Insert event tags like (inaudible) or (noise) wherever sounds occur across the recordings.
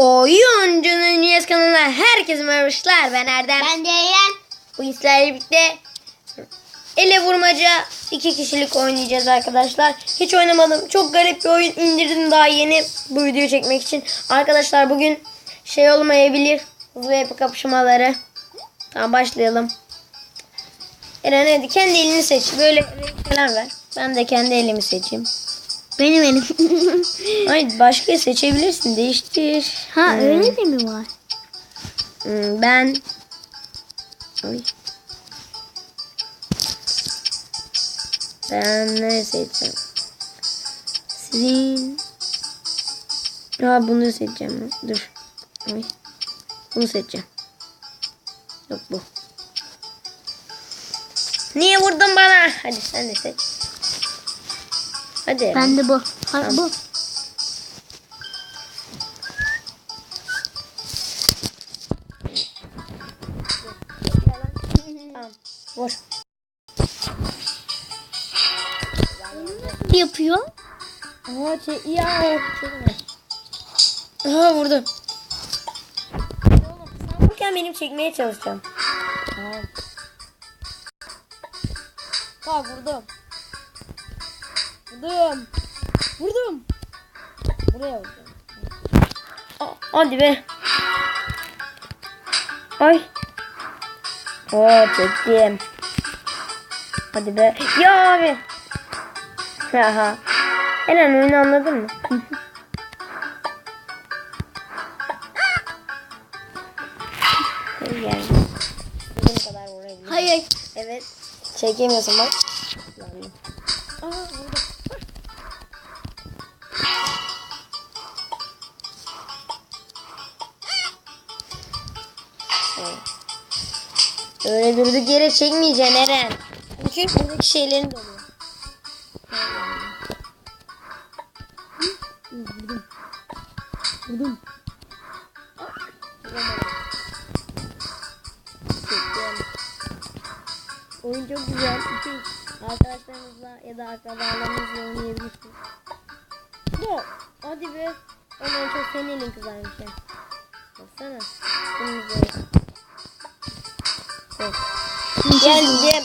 Oyuncunun Niyaz kanalına herkese merhabalar. Ben Erdem. Ben de Eren. Bu sizlerle birlikte ele vurmaca iki kişilik oynayacağız arkadaşlar. Hiç oynamadım. Çok garip bir oyun indirdim daha yeni bu videoyu çekmek için. Arkadaşlar bugün şey olmayabilir. Hızlı yapı kapışmaları. Tamam başlayalım. Eren hadi kendi elini seç. Böyle falan ver. Ben de kendi elimi seçeyim. Benim elim. (laughs) Ay başka seçebilirsin. Değiştir. ha Hmm. öyle de mi var? Hmm, ben Oy. Ben ne seçeceğim? Sizin Ha bunu seçeceğim. Dur. Oy. Bunu seçeceğim. Yok bu. Niye vurdun bana? Hadi sen de seç. Hadi. Ben de bu. Ha, Tamam. bu. Tamam. Vur. Ne yapıyor? Aa, şey, ya, çekme. Aha vurdum. Sen vururken benim çekmeye çalışacağım. Tamam. Bak vurdum. Vurdum. Vurdum. Buraya vurdum. Hadi be. Ay. Oo çektim. Hadi be. Ya abi. Aha. Eren oyunu anladın mı? yani. Kadar vurabilirim. Hayır. Evet. Çekemiyorsun bak. Yandım. Aa vurdum. Evet. Öyle durduk yere çekmeyeceksin Eren. Çünkü buradaki şeylerin doluyor. Vurdum. Çektim. Oyun çok güzel. İki arkadaşlarınızla ya da akrabalarınızla oynayabilirsiniz. Bu. Hadi be. Ama çok senin kızarmış ya. Baksana. Kırmızı. Evet. Geldim.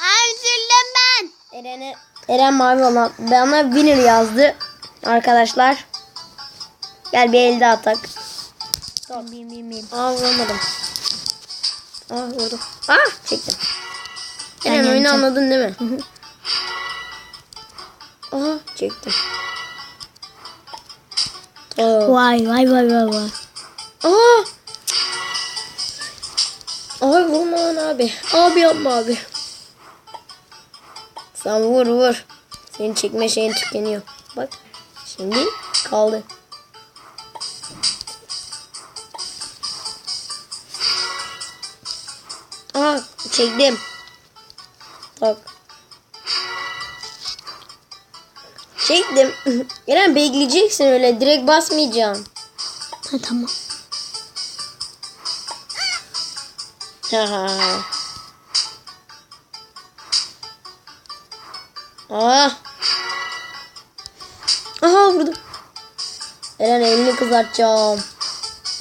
Ay üzüldüm ben. Eren'e Eren mavi olan bana winner yazdı arkadaşlar. Gel bir elde atak. Bim bim bim. Aa vuramadım. Aa vurdum. Ah çektim. Ben Eren oyunu anladın değil mi? Aha çektim. Aa. Vay vay vay vay vay. Aa. Ay vurma lan abi. Abi yapma abi. Sen vur vur. Senin çekme şeyin tükeniyor. Bak. Şimdi kaldı. Aa çektim. Bak. Çektim. (laughs) Eren bekleyeceksin öyle. Direkt basmayacaksın. Ha tamam. Ha. Aa. Aha vurdum. Eren elini kızartacağım.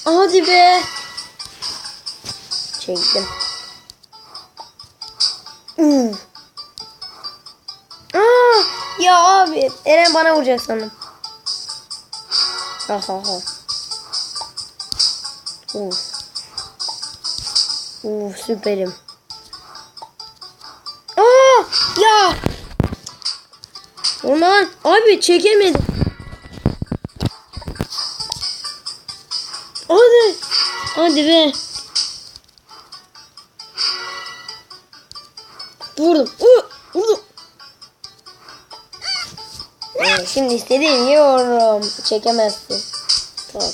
Hadi be. Çektim. Uf. Aa, ya abi Eren bana vuracak sandım. Ha ha Uf. Uf süperim. Aa ya. Aman abi çekemedim. Hadi. Hadi be. Vurdum. Uh, vurdum. Evet, şimdi istediğim yiyorum. Çekemezsin. Tak.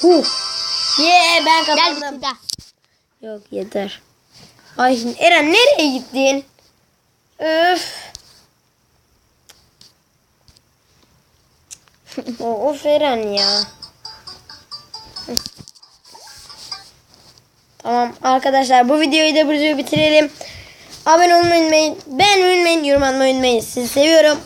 Huh. Yeah ben Gel bir kazandım. daha. Yok yeter. Ay Eren nereye gittin? Öf. O- (laughs) of Eren ya. Tamam arkadaşlar bu videoyu da burada bitirelim. Abone olmayı unutmayın. Beğenmeyi unutmayın. Yorum atmayı unutmayın. Sizi seviyorum.